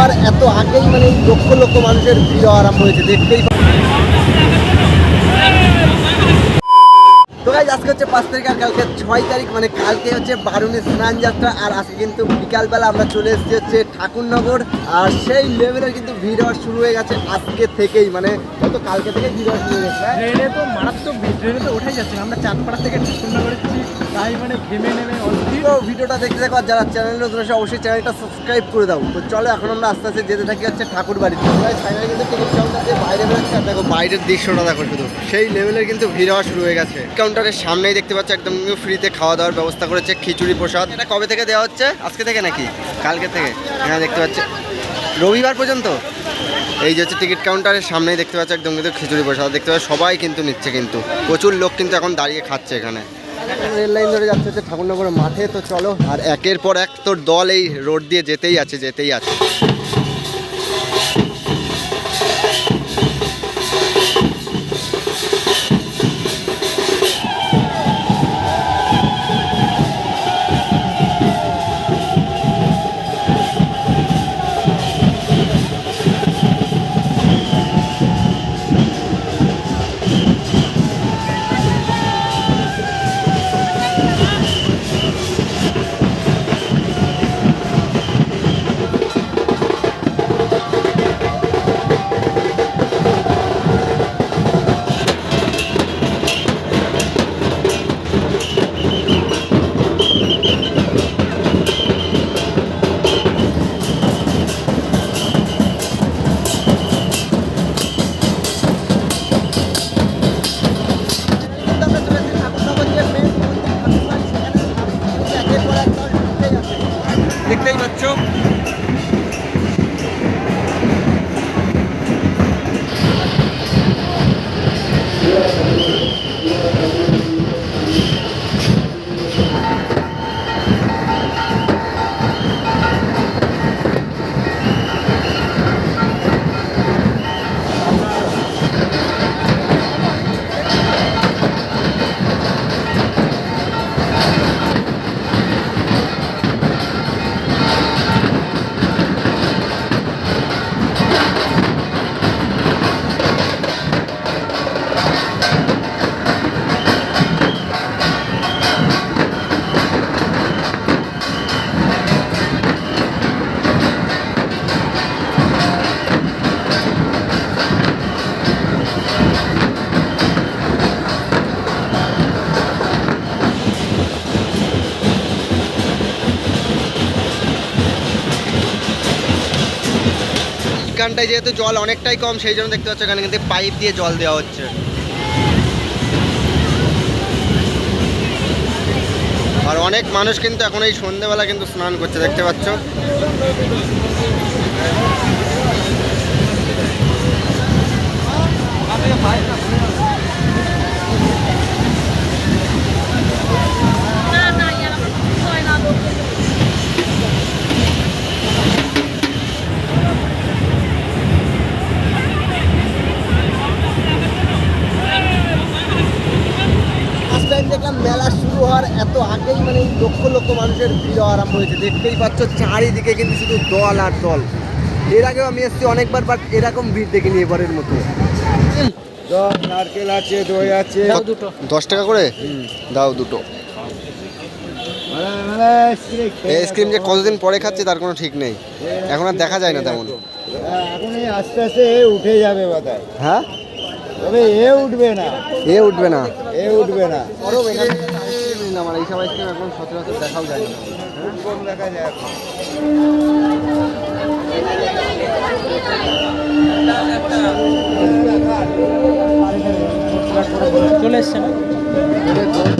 হওয়ার এত আগেই মানে লক্ষ লক্ষ মানুষের ভিড় আরম্ভ হয়েছে, দেখতেই আজকে হচ্ছে পাঁচ তারিখ আর কালকে ছয় তারিখ মানে কালকে হচ্ছে বারুণী স্নান যাত্রা, আর আজকে কিন্তু বিকালবেলা আমরা চলে এসেছি হচ্ছে ঠাকুরনগর, আর সেই লেভেলের কিন্তু ভিড় হওয়া শুরু হয়ে গেছে আজকে থেকেই মানে হয়তো কালকে থেকে ভিড় শুরু হয়ে গেছে। হ্যাঁ? ট্রেনে তো মারাত্মক ভিড় ট্রেনে তো ওঠাই যাচ্ছে আমরা চাঁদপাড়া থেকে ঠাকুরনগর করেছি তাই মানে ঘেমে নেমে তো ভিডিওটা দেখতে দেখো আর যারা চ্যানেল নতুন আছে অবশ্যই চ্যানেলটা সাবস্ক্রাইব করে দাও। তো চলো এখন আমরা আস্তে আস্তে যেতে থাকি হচ্ছে ঠাকুর বাড়িতে ফাইনালি কিন্তু টিকিট কাউন্টার দিয়ে বাইরে বেরোচ্ছে। আর দেখো বাইরের দৃশ্যটা দেখো শুধু। সেই লেভেলের কিন্তু ভিড় হওয়া শুরু হয়ে গেছে। কাউন্টারের সামনেই দেখতে পাচ্ছ একদম ফ্রিতে খাওয়া দাওয়ার ব্যবস্থা করেছে খিচুড়ি প্রসাদ। এটা কবে থেকে দেওয়া হচ্ছে? আজকে থেকে নাকি? কালকে থেকে। হ্যাঁ দেখতে পাচ্ছি। রবিবার পর্যন্ত? এই যে হচ্ছে টিকিট কাউন্টারের সামনেই দেখতে পাচ্ছ একদম কিন্তু খিচুড়ি প্রসাদ। দেখতে পাচ্ছ সবাই কিন্তু নিচ্ছে কিন্তু। প্রচুর লোক কিন্তু এখন দাঁড়িয়ে খাচ্ছে এখানে। রেল লাইন ধরে যাচ্ছে হচ্ছে ঠাকুরনগরের মাঠে তো চলো। আর একের পর এক তোর দল এই রোড দিয়ে যেতেই আছে যেতেই আছে। এখানটায় যেহেতু জল অনেকটাই কম, সেই জন্য দেখতে পাচ্ছ এখানে কিন্তু পাইপ দিয়ে জল দেওয়া হচ্ছে। আর অনেক মানুষ কিন্তু এখন এই সন্ধেবেলা কিন্তু স্নান করছে, দেখতে পাচ্ছ। দেখলাম শুরু হওয়ার এত আগেই মানে লক্ষ লক্ষ মানুষের ভিড় হওয়া আরম্ভ হয়েছে। দেখতেই পাচ্ছ চারিদিকে কিন্তু শুধু দল আর দল। এর আগেও আমি এসেছি অনেকবার বাট এরকম ভিড় দেখিনি এবারের মতো। নারকেল আছে দই আছে। দুটো। দশ টাকা করে? দাও দুটো। এই আইসক্রিম যে কতদিন পরে খাচ্ছি তার কোনো ঠিক নেই। এখন আর দেখা যায় না তেমন। এখন এই আস্তে আস্তে এ উঠে যাবে বাতায় হ্যাঁ? তবে এ উঠবে না। এ উঠবে না। এ উঠবে না। আইসক্রিম আর এইসব আইসক্রিম এখন সচরাচর দেখাও যায় না কম দেখা যায় এখন। চলে এসছে না